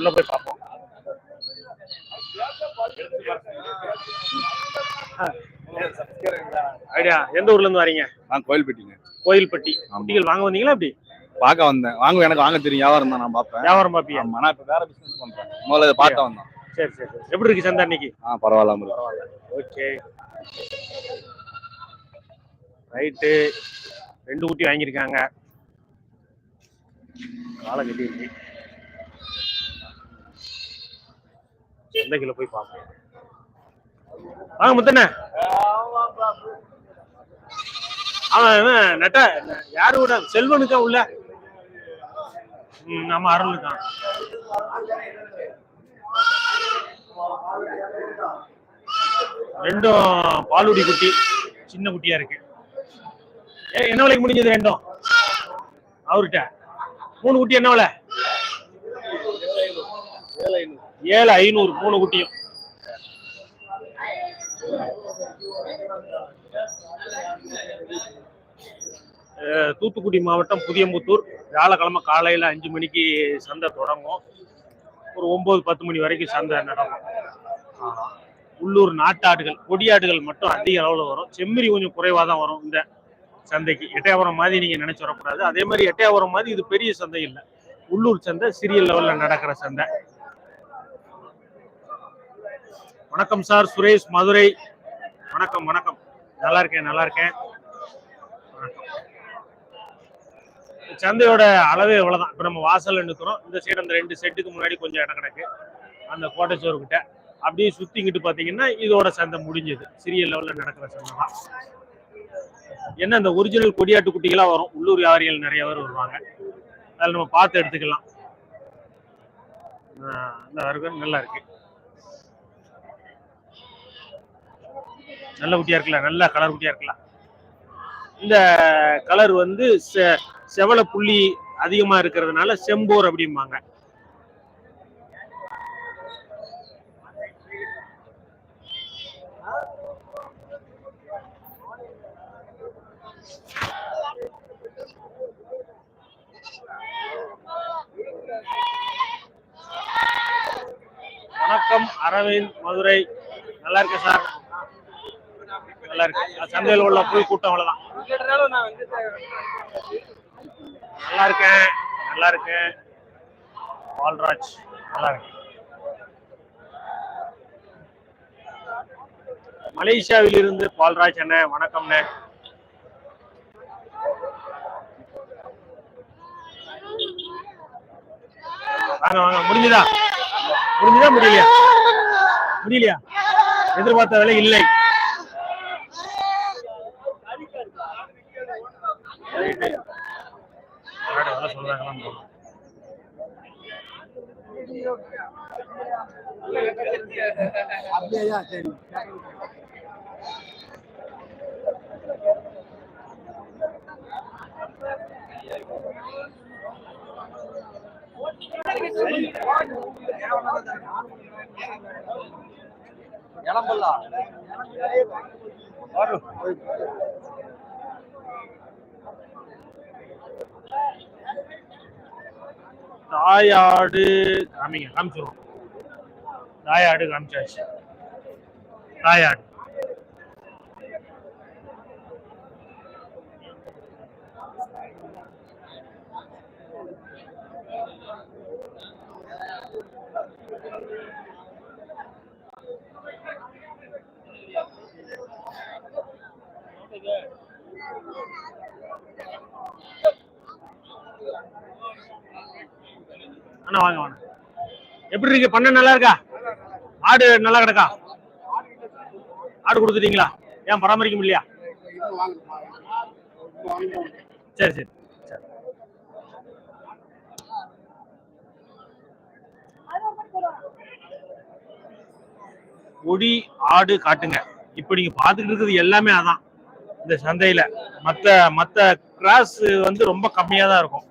உள்ள போய் பார்ப்போம். ஐடியா எந்த ஊர்ல இருந்து வரீங்க? நான் கோயில்பட்டிங்க. கோயில்பட்டி. குட்டிகள் வாங்க வந்தீங்களா எப்படி? பார்க்க வந்தேன். வாங்க எனக்கு வாங்க தெரியும். வியாபாரம் தான் நான் பார்ப்பேன். வியாபாரம் பாப்பியா ஆமா நான் இப்ப வேற பிசினஸ் பண்றேன். முதல்ல இதை பார்க்க வந்தோம். சரி சரி சரி. எப்படி இருக்கு சந்தை அன்னைக்கு? ஆ பரவாயில்லாம இருக்கு ஓகே. ரைட்டு ரெண்டு குட்டி வாங்கியிருக்காங்க. காலை கட்டி இருக்கு. சந்தைக்குள்ள போய் பார்ப்போம். வாங்க முத்தண்ணே. அவன் நட்ட யாரு விட செல்வனுக்கா உள்ள? நம்ம அருளுக்கான் ரெண்டும் பாலுடி குட்டி சின்ன குட்டியா இருக்கு. ஏ, என்ன விலைக்கு முடிஞ்சது ரெண்டும்? அவர்கிட்ட. மூணு குட்டி என்ன விலை? ஏழு ஐநூறு மூணு குட்டியும். தூத்துக்குடி மாவட்டம் புதியம்புத்தூர். வியாழக்கிழமை காலையில் அஞ்சு மணிக்கு சந்தை தொடங்கும். ஒரு ஒம்பது பத்து மணி வரைக்கும் சந்தை நடக்கும். உள்ளூர் நாட்டாடுகள் கொடியாடுகள் மட்டும் அதிக அளவில் வரும். செம்மறி கொஞ்சம் குறைவாக தான் வரும் இந்த சந்தைக்கு. எட்டயபுரம் மாதிரி நீங்கள் நினைச்சு வரக்கூடாது. அதே மாதிரி எட்டயபுரம் மாதிரி இது பெரிய சந்தை இல்லை. உள்ளூர் சந்தை சிறிய லெவலில் நடக்கிற சந்தை. வணக்கம் சார் சுரேஷ் மதுரை. வணக்கம் வணக்கம். நல்லா இருக்கேன் நல்லா இருக்கேன். வணக்கம். சந்தையோட அளவே இவ்வளவுதான். இப்ப நம்ம வாசல்ல நிக்கிறோம். இந்த சைடு அந்த ரெண்டு செட்டுக்கு முன்னாடி கொஞ்சம் இடம் கிடக்கு. அந்த கோட்டைச்சோறு கிட்ட. அப்படியே சுற்றிக்கிட்டு பாத்தீங்கன்னா இதோட சந்தை முடிஞ்சது. சிறிய லெவல்ல நடக்கிற சந்தை தான். என்ன இந்த ஒரிஜினல் கொடியாட்டு குட்டிகளாக வரும். உள்ளூர் வியாபாரிகள் நிறைய பேர் வருவாங்க. அதில் நம்ம பார்த்து எடுத்துக்கலாம். ஆஹ் நல்லா இருக்கு. நல்ல குட்டியா இருக்குல்ல நல்ல கலர் குட்டியா இருக்கலாம். இந்த கலர் வந்து செ- செவல புள்ளி அதிகமா இருக்கிறதுனால செம்போர் அப்படிம்பாங்க. வணக்கம் அரவிந்த் மதுரை. நல்லா இருக்கேன் சார். நல்லா இருக்கு. சந்தையில் உள்ள புது கூட்டம் அவ்வளவுதான். நல்லா இருக்கேன் நல்லா இருக்கேன் பால்ராஜ் நல்லா இருக்கு. மலேசியாவில் இருந்து பால்ராஜ் அண்ணே வணக்கம்ண்ணே வாங்க வாங்க முடிஞ்சுதா? முடிஞ்சுதா முடியலையா? முடியலையா? எதிர்பார்த்த வேலை இல்லை. அப்படியா சரி இளம்பல்லா. வரும் தாயாடு காமிங்க காமிச்சிருவோம். தாயாடு காமிச்சாச்சு. தாயாடு. அண்ணா வாங்க வாங்க எப்படி இருக்கு? பண்ண நல்லா இருக்கா? ஆடு நல்லா கிடக்கா? ஆடு கொடுத்துட்டீங்களா? ஏன் பராமரிக்க முடியலையா சரி சரி. ஒடி கொடி ஆடு காட்டுங்க. இப்ப நீங்க பாத்துக்கிட்டு இருக்கிறது எல்லாமே அதான். இந்த சந்தையில. மத்த மத்த கிராஸ் வந்து ரொம்ப கம்மியா தான் இருக்கும்.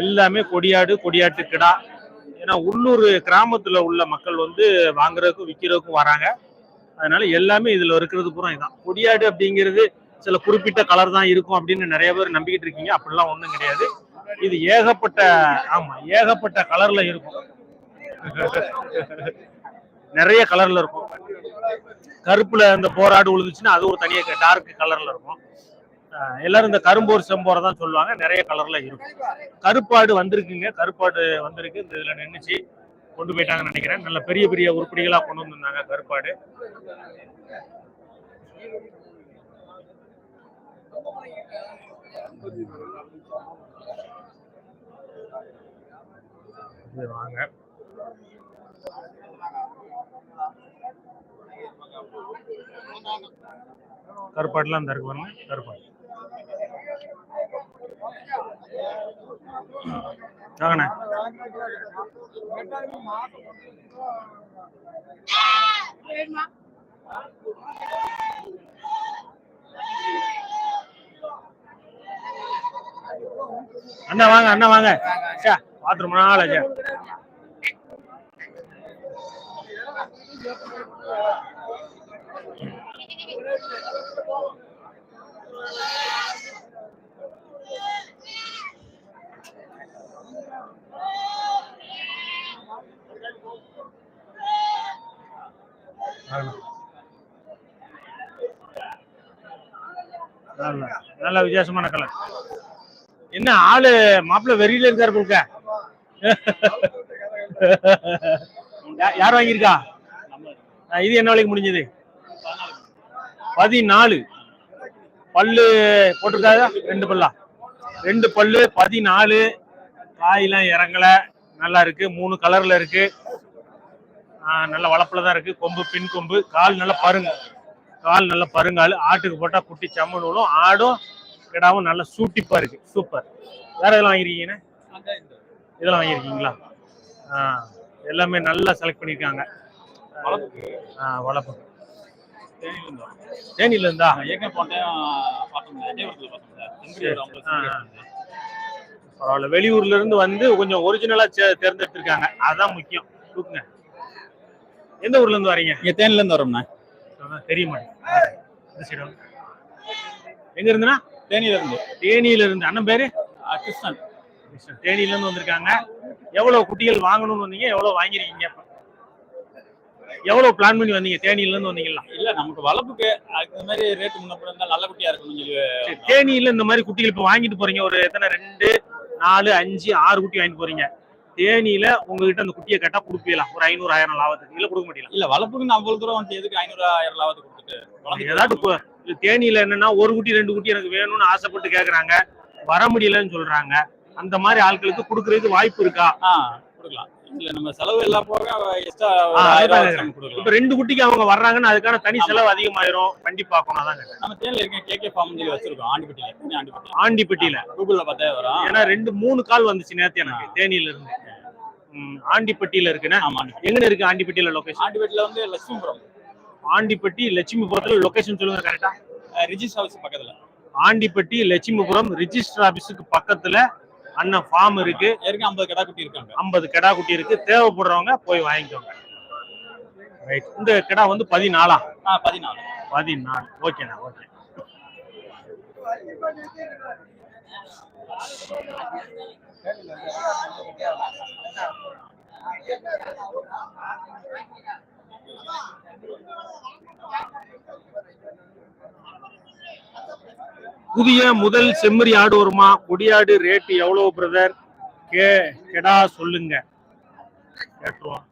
எல்லாமே கொடியாடு கொடியாட்டு கிடா. ஏன்னா உள்ளூர் கிராமத்துல உள்ள மக்கள் வந்து வாங்குறதுக்கும் விற்கிறதுக்கும் வராங்க. அதனால எல்லாமே இதுல இருக்கிறது பூரா இதுதான் கொடியாடு அப்படிங்கிறது சில குறிப்பிட்ட கலர் தான் இருக்கும் அப்படின்னு நிறைய பேர் நம்பிக்கிட்டு இருக்கீங்க. அப்படிலாம் ஒன்றும் கிடையாது. இது ஏகப்பட்ட ஆமா ஏகப்பட்ட கலர்ல இருக்கும். நிறைய கலர்ல இருக்கும். கருப்புல இந்த போராடு உழுதுச்சுன்னா அது ஒரு தனியாக டார்க் கலர்ல இருக்கும். எல்லாரும் இந்த கரும்போர் செம்போரை தான் சொல்லுவாங்க. நிறைய கலர்ல இருக்கும். கருப்பாடு வந்திருக்குங்க. கருப்பாடு வந்திருக்கு. இந்த இதுல நின்றுச்சு கொண்டு போயிட்டாங்கன்னு நினைக்கிறேன். நல்ல பெரிய பெரிய உருப்படிகளா கொண்டு வந்திருந்தாங்க கருப்பாடு. வாங்க. கருப்பாடுலாம் இந்த இருக்கு பாருங்க கருப்பாடு. அண்ணா வாங்க அண்ணா வாங்க. சே பாத்து நாள் ஆச்சு நல்ல விசேஷமான வித்தியாசமான கலர் என்ன ஆளு மாப்பிள்ள வெறியில இருக்காரு கொடுக்க யார் வாங்கியிருக்கா? இது என்ன விலைக்கு முடிஞ்சது? பதினாலு. பல்லு போட்டிருக்காதா? ரெண்டு பல்லா. ரெண்டு பல்லு பதினாலு. காயெல்லாம் இறங்கல. நல்லா இருக்கு. மூணு கலர்ல இருக்கு. நல்ல வளப்புல தான் இருக்கு. கொம்பு பின் கொம்பு. கால் நல்லா பருங்க. கால் நல்லா பருங்கால். ஆட்டுக்கு போட்டா குட்டி சம்மன் விழும் ஆடும் கிடாவும் நல்ல சூட்டிப்பா இருக்கு. சூப்பர் வேற இதெல்லாம் வாங்கிருக்கீங்கண்ணே இதெல்லாம் வாங்கியிருக்கீங்களா? ஆ எல்லாமே நல்லா செலக்ட் பண்ணியிருக்காங்க. ஆ வளர்ப்பு. தேனியில இருந்தா? ஆ, ஆ. பரவாயில்ல. வெளியூர்ல இருந்து வந்து கொஞ்சம் ஒரிஜினலா தேர்ந்தெடுத்திருக்காங்க. அதான் முக்கியம். தூக்குங்க. எந்த ஊர்ல இருந்து வரீங்க? இங்க தேனில இருந்து வரோம்ண்ணா. அதான் தெரிய மாட்டேங்குது இந்த side வாங்க. எங்க இருந்துனா தேனில இருந்து தேனியில இருந்து அண்ணன் பேரு? கிருஷ்ணன். தேனியில இருந்து வந்திருக்காங்க. எவ்வளவு குட்டிகள் வாங்கணும்னு வந்தீங்க? எவ்வளவு வாங்கிருக்கீங்க? எவ்வளவு பிளான் பண்ணி வந்தீங்க? தேனியில இருந்து வந்தீங்களா இல்ல நமக்கு வளர்ப்புக்கு அதுக்கு மாதிரி ரேட் முன்னப்பட இருந்தா நல்ல குட்டியா சொல்லி சரி, தேனியில இந்த மாதிரி குட்டிகள் இப்ப வாங்கிட்டு போறீங்க. ஒரு எத்தனை? ரெண்டு நாலு அஞ்சு ஆறு குட்டி வாங்கிட்டு போறீங்க. தேனியில உங்ககிட்ட அந்த குட்டியை கேட்டா கொடுப்பீங்களா? ஒரு ஐநூறு ஆயிரம் லாபத்துக்கு. இல்ல கொடுக்க மாட்டீங்களா? இல்ல வளர்ப்புக்கு நான் அவ்வளவு தூரம் வந்து எதுக்கு ஐநூறு ஆயிரம் லாபத்து கொடுத்துட்டு இது தேனியில என்னன்னா ஒரு குட்டி ரெண்டு குட்டி எனக்கு வேணும்னு ஆசைப்பட்டு கேக்குறாங்க. வர முடியலன்னு சொல்றாங்க. அந்த மாதிரி ஆட்களுக்கு கொடுக்கறதுக்கு வாய்ப்பு இருக்கா? கொடுக்கலாம். நம்ம செலவு எல்லாம் போக இப்ப ரெண்டு குட்டிக்கு அவங்க வர்றாங்கன்னா அதுக்கான தனி செலவு அதிகமாயிரும். வண்டி பார்க்கணும் அதான். நம்ம தேனில இருக்க கேகே ஃபார்ம் சொல்லி வச்சிருக்கோம். ஆண்டிப்பட்டியில. ஆண்டிப்பட்டி ஆண்டிப்பட்டியில. கூகுள்ல பார்த்தே வரும். ஏன்னா ரெண்டு மூணு கால் வந்துச்சு நேத்து எனக்கு தேனியில இருந்து. ஆண்டிப்பட்டியில ஆண்டிப்பட்டி எங்க இருக்கு ஆண்டிப்பட்டியில லொகேஷன் ஆண்டிப்பட்டியில வந்து லட்சுமிபுரம். ஆண்டிப்பட்டி லட்சுமிபுரத்துல லொகேஷன் சொல்லுங்க கரெக்டா ரிஜிஸ் ஹவுஸ் பக்கத்துல. ஆண்டிப்பட்டி லட்சுமிபுரம் ரிஜிஸ்டர் ஆபீஸுக்கு பக்கத்துல அண்ணன் ஃபார்ம் இருக்கு. ஏற்கனவே ஐம்பது கடா குட்டி இருக்காங்க. ஐம்பது கிடா குட்டி இருக்கு. தேவைப்படுறவங்க போய் வாங்கிக்கோங்க. ரைட் இந்த கிடா வந்து பதினாலா? பதினாலு. பதினாலு. ஓகேண்ணா ஓகே புதிய முதல் செம்மறி ஆடு வருமா? கொடியாடு ரேட்டு எவ்வளவு பிரதர் கே கெடா சொல்லுங்க. கேட்டுருவோம்.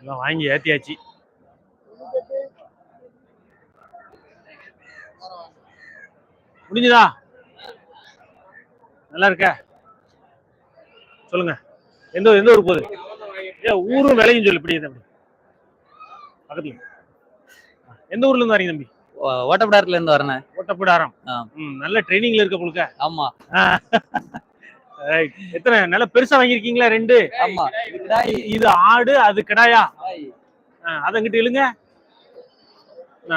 எல்லாம் வாங்கி ஏத்தியாச்சு. முடிஞ்சுதா நல்லா இருக்க. சொல்லுங்க. எந்த எந்த ஊர் போகுது? ஏ ஊரும் விலையும் சொல்லு இப்படி தம்பி. பக்கத்துல எந்த ஊர்ல இருந்து வரீங்க தம்பி? ஓட்டப்படாரத்துல இருந்து வரேன். ஓட்டப்பிடாரம். நல்ல ட்ரைனிங்ல இருக்க புழுக்க ஆமா. எத்தனை? நல்லா பெருசா வாங்கியிருக்கீங்களா ரெண்டு? ஆமா. இது ஆடு அது கிடாயா? அதங்கிட்ட இழுங்க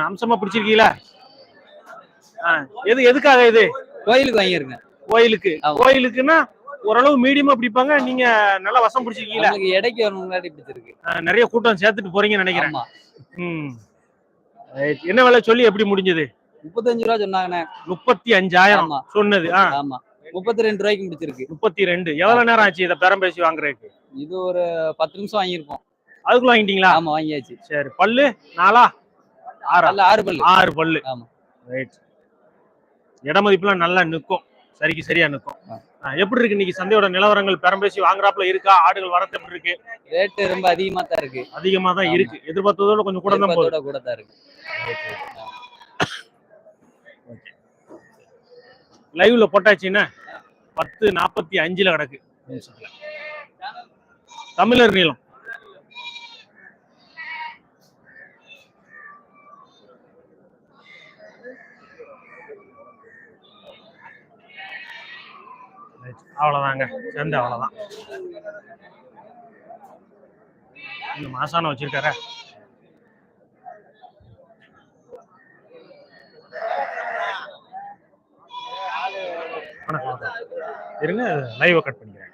அம்சமா பிடிச்சிருக்கீங்களா? எது எதுக்காக இது? கோயிலுக்கு வாங்கியிருக்கேன். கோயிலுக்கு. கோயிலுக்குன்னா ஓரளவு மீடியமா பிடிப்பாங்க. நீங்க நல்லா வசம் பிடிச்சிருக்கீங்களா? ஒரு முன்னாடி பிடிச்சிருக்கு. நிறைய கூட்டம் சேர்த்துட்டு போறீங்கன்னு நினைக்கிறேன். என்ன விலை சொல்லி எப்படி முடிஞ்சது? முப்பத்தஞ்சு ரூபா சொன்னாங்கண்ணே. முப்பத்தி அஞ்சாயிரம் சொன்னது. ஆமா. முப்பத்தி ரெண்டு ரூபாய்க்கு முடிச்சிருக்கு. முப்பத்தி ரெண்டு எவ்வளவு நேரம் ஆச்சு இதை பேரம் பேசி வாங்குறதுக்கு? இது ஒரு பத்து நிமிஷம் வாங்கியிருப்போம். அதுக்குள்ள வாங்கிட்டீங்களா? ஆமா வாங்கியாச்சு. சரி பல்லு நாலா? ஆறா? ஆறு பல்லு. ஆறு பல்லு. ஆமா. ரைட் இட மதிப்புலாம் நல்லா நிற்கும். சரிக்கு சரியா நிற்கும். எப்படி இருக்கு இன்னைக்கு சந்தையோட நிலவரங்கள்? பேரம் பேசி வாங்குறாப்புல இருக்கா? ஆடுகள் வரத்து எப்படி இருக்கு? ரேட்டு ரொம்ப அதிகமா தான் இருக்கு. அதிகமா தான். இருக்கு. எதிர்பார்த்ததோட கொஞ்சம் கூட தான் போகுது. கூட தான் இருக்கு. லைவ்ல போட்டாச்சுன்னா பத்து நாற்பத்தி அஞ்சுல கிடக்கு. தமிழர் நீளம். Right. அவ்வளவுதாங்க சந்தை அவ்வளவுதான் இந்த மாசான வச்சிருக்காரா. இருங்க லைவை கட் பண்ணிக்கிறேன்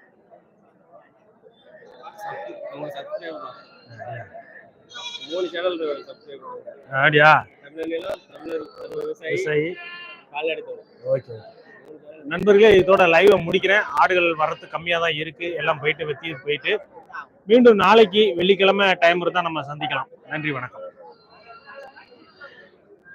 மூணு சேனல் விவசாயி. ஓகே நண்பர்களே இதோட லைவை முடிக்கிறேன். ஆடுகள் வரத்து கம்மியாக தான் இருக்கு. எல்லாம் போயிட்டு வெத்தி போயிட்டு. மீண்டும் நாளைக்கு வெள்ளிக்கிழமை டைம் இருந்தால் நம்ம சந்திக்கலாம். நன்றி வணக்கம்.